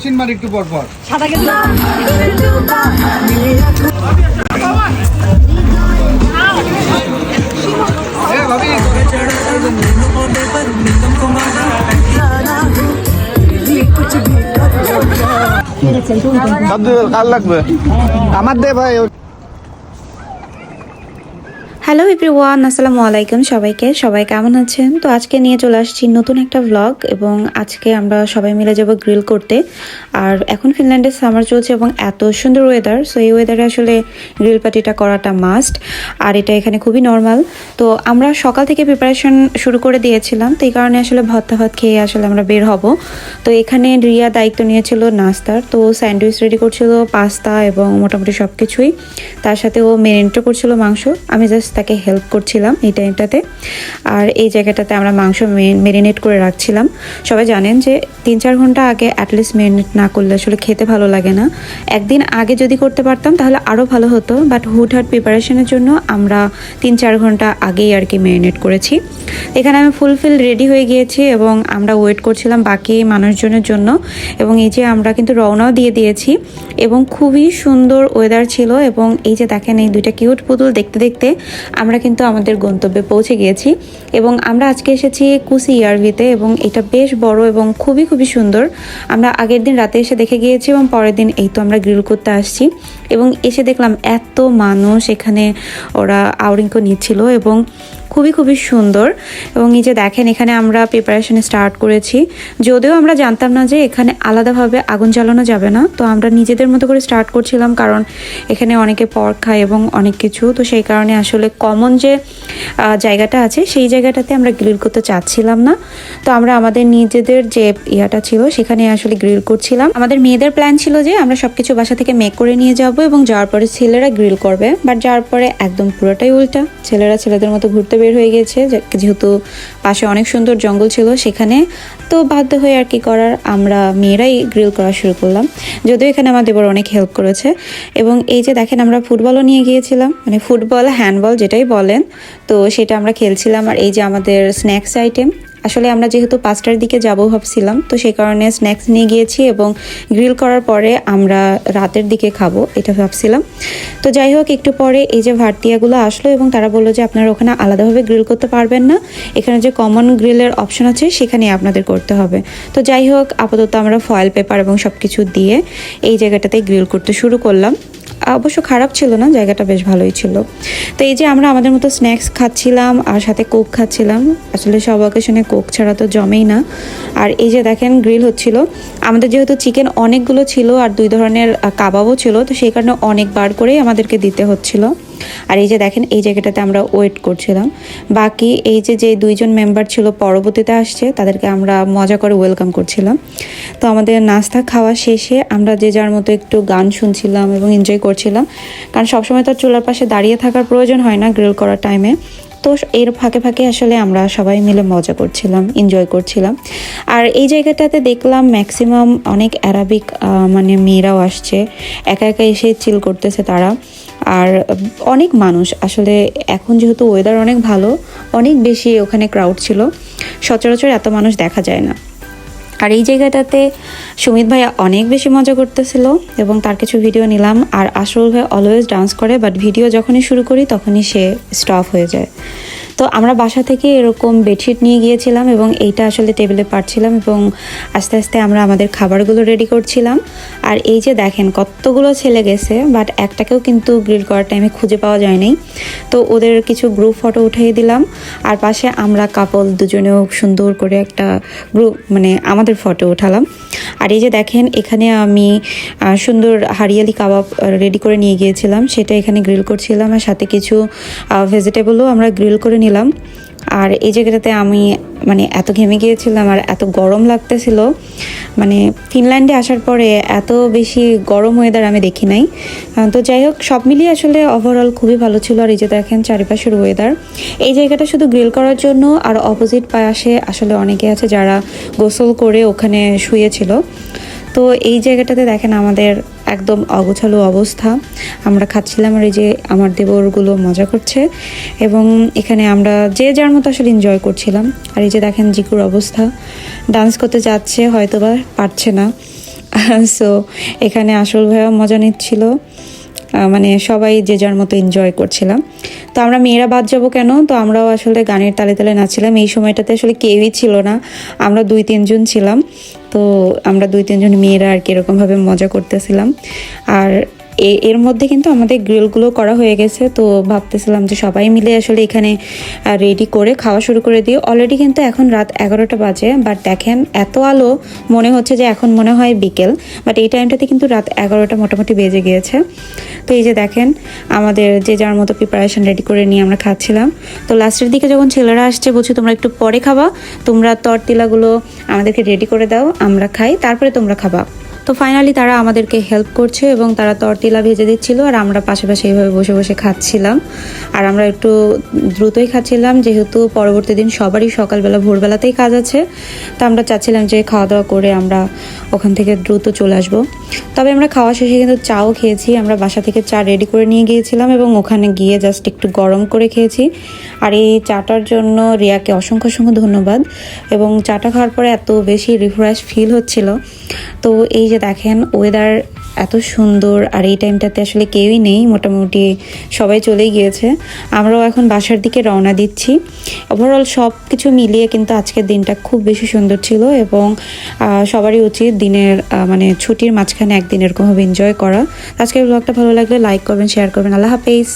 Kerosene মার একটু পর পর। সাদা লাগবে। আমার দে ভাই হ্যালো এভরিওয়ান, আসসালামু আলাইকুম সবাইকে। সবাই কেমন আছেন? তো আজকে নিয়ে চলে আসছি নতুন একটা ভ্লগ এবং আজকে আমরা সবাই মিলে যাব গ্রিল করতে। আর এখন ফিনল্যান্ডে সামার চলছে এবং এত সুন্দর ওয়েদার সো এই ওয়েদারে আসলে গ্রিল পার্টিটা করাটা মাস্ট আর এটা এখানে খুবই নর্মাল তো আমরা সকাল থেকে প্রিপারেশন শুরু করে দিয়েছিলাম, তো এই কারণে আসলে ভাত ভাত খেয়ে আসলে আমরা বের হব। তো এখানে রিয়া দায়িত্ব নিয়েছিল নাস্তার, তো স্যান্ডউইচ রেডি করছিল, পাস্তা এবং মোটামুটি সব কিছুই তার সাথে ও মেরিনেটও করছিল মাংস। আমি জাস্ট তাকে হেল্প করছিলাম এই টাইমটাতে আর এই জায়গাটাতে আমরা মাংস মেরিনেট করে রাখছিলাম। সবাই জানেন যে তিন চার ঘণ্টা আগে অ্যাটলিস্ট মেরিনেট না করলে আসলে খেতে ভালো লাগে না। একদিন আগে যদি করতে পারতাম তাহলে আরও ভালো হতো। বাট হুটহাট প্রিপারেশনের জন্য আমরা তিন চার ঘণ্টা আগেই আর কি মেরিনেট করেছি। এখানে আমি ফুলফিল রেডি হয়ে গিয়েছি এবং আমরা ওয়েট করছিলাম বাকি মানুষজনের জন্য। এবং এই যে আমরা কিন্তু রওনাও দিয়ে দিয়েছি। এবং খুবই সুন্দর ওয়েদার ছিল এবং এই যে দেখেন এই দুইটা কিউট পুতুল দেখতে দেখতে আমরা কিন্তু আমাদের গন্তব্যে পৌঁছে গিয়েছি এবং আমরা আজকে এসেছি কুসি ইয়ারভিতে এবং এটা বেশ বড় এবং খুবই খুবই সুন্দর। আমরা আগের দিন রাতে এসে দেখে গিয়েছি এবং পরের দিন এই তো আমরা গ্রিল করতে আসছি এবং এসে দেখলাম এত মানুষ এখানে ওরা আউরিঙ্ক নিচ্ছিল এবং খুবই খুবই সুন্দর। এবং এই যে দেখেন, এখানে আমরা প্রিপারেশন স্টার্ট করেছি। যদিও আমরা জানতাম না যে এখানে আলাদাভাবে আগুন জ্বালানো যাবে না, তো আমরা নিজেদের মতো করে স্টার্ট করছিলাম কারণ এখানে অনেকে পর খায় এবং অনেক কিছু। তো সেই কারণে আসলে কমন যে জায়গাটা আছে, সেই জায়গাটাতে আমরা গ্রিল করতে চাচ্ছিলাম না। তো আমরা আমাদের নিজেদের যে ইয়াটা ছিল, সেখানে আসলে গ্রিল করছিলাম। আমাদের মেয়েদের প্ল্যান ছিল যে আমরা সব কিছু বাসা থেকে মেক করে নিয়ে যাব এবং যাওয়ার পরে ছেলেরা গ্রিল করবে। বাট যাওয়ার পরে একদম পুরোটাই উল্টা। ছেলেরা ছেলেদের মতো ঘুরতে বের হয়ে গেছে যেহেতু পাশে অনেক সুন্দর জঙ্গল ছিল সেখানে। তো বাধ্য হয়ে আর কি করার আমরা মেয়েরাই গ্রিল করা শুরু করলাম। যদিও এখানে আমার দেবর অনেক হেল্প করেছে। এবং এই যে দেখেন আমরা ফুটবলও নিয়ে গিয়েছিলাম। মানে ফুটবল, হ্যান্ডবল যেটাই বলেন। তো সেটা আমরা খেলছিলাম। আর এই যে আমাদের স্ন্যাক্স আইটেম। আসলে আমরা যেহেতু পাঁচটার দিকে যাব ভাবছিলাম, তো সেই কারণে স্ন্যাক্স নিয়ে গিয়েছি এবং গ্রিল করার পরে আমরা রাতের দিকে খাব এটা ভাবছিলাম। তো যাই হোক, একটু পরে এই যে ভারতিয়াগুলো আসলো এবং তারা বলল যে আপনারা ওখানে আলাদাভাবে গ্রিল করতে পারবেন না। এখানে যে কমন গ্রিলের অপশন আছে সেখানে আপনাদের করতে হবে। তো যাই হোক, আপাতত আমরা ফয়েল পেপার এবং সব কিছু দিয়ে এই জায়গাটাতে গ্রিল করতে শুরু করলাম। অবশ্য খারাপ ছিল না, জায়গাটা বেশ ভালোই ছিল। তো এই যে আমরা আমাদের মতো স্ন্যাক্স খাচ্ছিলাম আর সাথে কোক খাচ্ছিলাম। আসলে সব অকেশনে কোক ছাড়া তো জমেই না। আর এই যে দেখেন গ্রিল হচ্ছিল। আমাদের যেহেতু চিকেন অনেকগুলো ছিল আর দুই ধরনের কাবাবও ছিল, তো সেই কারণে অনেকবার করেই আমাদেরকে দিতে হচ্ছিল। আর এই যে দেখেন, এই জায়গাটাতে আমরা ওয়েট করছিলাম। বাকি এই যে যে দুইজন মেম্বার ছিল, পরবর্তীতে আসছে, তাদেরকে আমরা মজা করে ওয়েলকাম করছিলাম। তো আমাদের নাস্তা খাওয়া শেষে আমরা যে যার মতো একটু গান শুনছিলাম এবং এনজয় করছিলাম। কারণ সবসময় তো চুলার পাশে দাঁড়িয়ে থাকার প্রয়োজন হয় না গ্রিল করার টাইমে তো এর ফাঁকে ফাঁকে আসলে আমরা সবাই মিলে মজা করছিলাম এনজয় করছিলাম। আর এই জায়গাটাতে দেখলাম ম্যাক্সিমাম অনেক অ্যারাবিক মানে মেয়েরাও আসছে। একা একা এসে চিল করতেছে তারা। আর অনেক মানুষ, আসলে এখন যেহেতু ওয়েদার অনেক ভালো, অনেক বেশি ওখানে ক্রাউড ছিল, সচরাচর এত মানুষ দেখা যায় না। আর এই জায়গাটাতে সুমিত ভাইয়া অনেক বেশি মজা করতেছিল এবং তার কিছু ভিডিও নিলাম। আর আসল ভাই অলওয়েজ ডান্স করে বাট ভিডিও যখনই শুরু করি তখনই সে স্টপ হয়ে যায়। তো আমরা বাসা থেকে এরকম বেডশিট নিয়ে গিয়েছিলাম এবং এইটা আসলে টেবিলে পারছিলাম এবং আস্তে আস্তে আমরা আমাদের খাবারগুলো রেডি করছিলাম। আর এই যে দেখেন কতগুলো ছেলে গেছে, বাট একটাকেও কিন্তু গ্রিল করার টাইমে খুঁজে পাওয়া যায়নি। তো ওদের কিছু গ্রুপ ফটো উঠিয়ে দিলাম। আর পাশে আমরা কাপল দুজনেও সুন্দর করে একটা গ্রুপ মানে আমাদের ফটো উঠালাম। আর এই যে দেখেন এখানে আমি সুন্দর হারিয়ালি কাবাব রেডি করে নিয়ে গিয়েছিলাম। সেটা এখানে গ্রিল করছিলাম। আর সাথে কিছু ভেজিটেবলও আমরা গ্রিল করে নিলাম। আর এই জায়গাটাতে আমি মানে এত ঘেমে গিয়েছিলাম আর এত গরম লাগতেছিল। মানে ফিনল্যান্ডে আসার পরে এত বেশি গরম ওয়েদার আমি দেখি নাই। তো যাই হোক, সব মিলিয়ে আসলে ওভারঅল খুবই ভালো ছিল আর এই যে দেখেন চারিপাশের ওয়েদার এই জায়গাটা শুধু গ্রিল করার জন্য আর অপোজিট পাশে আসলে অনেকে আছে যারা গোসল করে ওখানে শুয়েছিল। তো এই জায়গাটাতে দেখেন আমাদের একদম অগোছালো অবস্থা। আমরা খাচ্ছিলাম আর এই যে আমার দেবরগুলো মজা করছে এবং এখানে আমরা যে যার মতো আসলে এনজয় করছিলাম। আর এই যে দেখেন জিকুর অবস্থা। ডান্স করতে যাচ্ছে হয়তো বা পারছে না। সো এখানে আসল ভাইও মজা নিচ্ছিল। মানে সবাই যে যার মতো এনজয় করছিলাম। তো আমরা মেয়েরা বাদ যাব কেন? তো আমরাও আসলে গানের তালে তালে নাচছিলাম। এই সময়টাতে আসলে কেউই ছিল না। আমরা দুই, তিনজন ছিলাম। তো আমরা দুই, তিনজন মেয়েরা আর কি এরকমভাবে মজা করতেছিলাম। আর এর মধ্যে কিন্তু আমাদের গ্রিলগুলো করা হয়ে গেছে, তো ভাবতেছিলাম যে সবাই মিলে আসলে এখানে রেডি করে খাওয়া শুরু করে দিই অলরেডি কিন্তু এখন রাত এগারোটা বাজে বাট দেখেন এত আলো, মনে হচ্ছে যে এখন মনে হয় বিকেল বাট এই টাইমটাতে কিন্তু রাত এগারোটা মোটামুটি বেজে গিয়েছে। তো এই যে দেখেন, আমাদের যে যার মতো প্রিপারেশন রেডি করে নিয়ে আমরা খাচ্ছিলাম। তো লাস্টের দিকে যখন ছেলেরা আসছে, বলছি, তোমরা একটু পরে খাবা, তোমরা তরতিলাগুলো আমাদেরকে রেডি করে দাও, আমরা খাই, তারপরে তোমরা খাবা। তো ফাইনালি তারা আমাদেরকে হেল্প করছে এবং তারা তরতিলা ভেজে দিচ্ছিল, আর আমরা পাশে পাশে এইভাবে বসে বসে খাচ্ছিলাম। আর আমরা একটু দ্রুতই খাচ্ছিলাম, যেহেতু পরবর্তী দিন সবারই সকালবেলা, ভোরবেলাতেই কাজ আছে। তো আমরা চাচ্ছিলাম যে খাওয়া দাওয়া করে আমরা ওখান থেকে দ্রুত চলে আসব। তবে আমরা খাওয়া শেষে কিন্তু চাও খেয়েছি। আমরা বাসা থেকে চা রেডি করে নিয়ে গিয়েছিলাম এবং ওখানে গিয়ে জাস্ট একটু গরম করে খেয়েছি। আর এই চাটার জন্য রিয়াকে অসংখ্য অসংখ্য ধন্যবাদ। এবং চাটা খাওয়ার পরে এত বেশি রিফ্রেশ ফিল হচ্ছিল। তো এই যে দেখেন ওয়েদার এত সুন্দর আর এই টাইমটাতে আসলে কেউই নেই, মোটামুটি সবাই চলেই গিয়েছে। আমরাও এখন বাসার দিকে রওনা দিচ্ছি। ওভারঅল সব কিছু মিলিয়ে কিন্তু আজকের দিনটা খুব বেশি সুন্দর ছিল এবং সবারই উচিত দিনের মানে ছুটির মাঝখানে একদিন এরকমভাবে এনজয় করা। আজকের ব্লগটা ভালো লাগলে লাইক করবেন শেয়ার করবেন। আল্লাহ হাফেজ।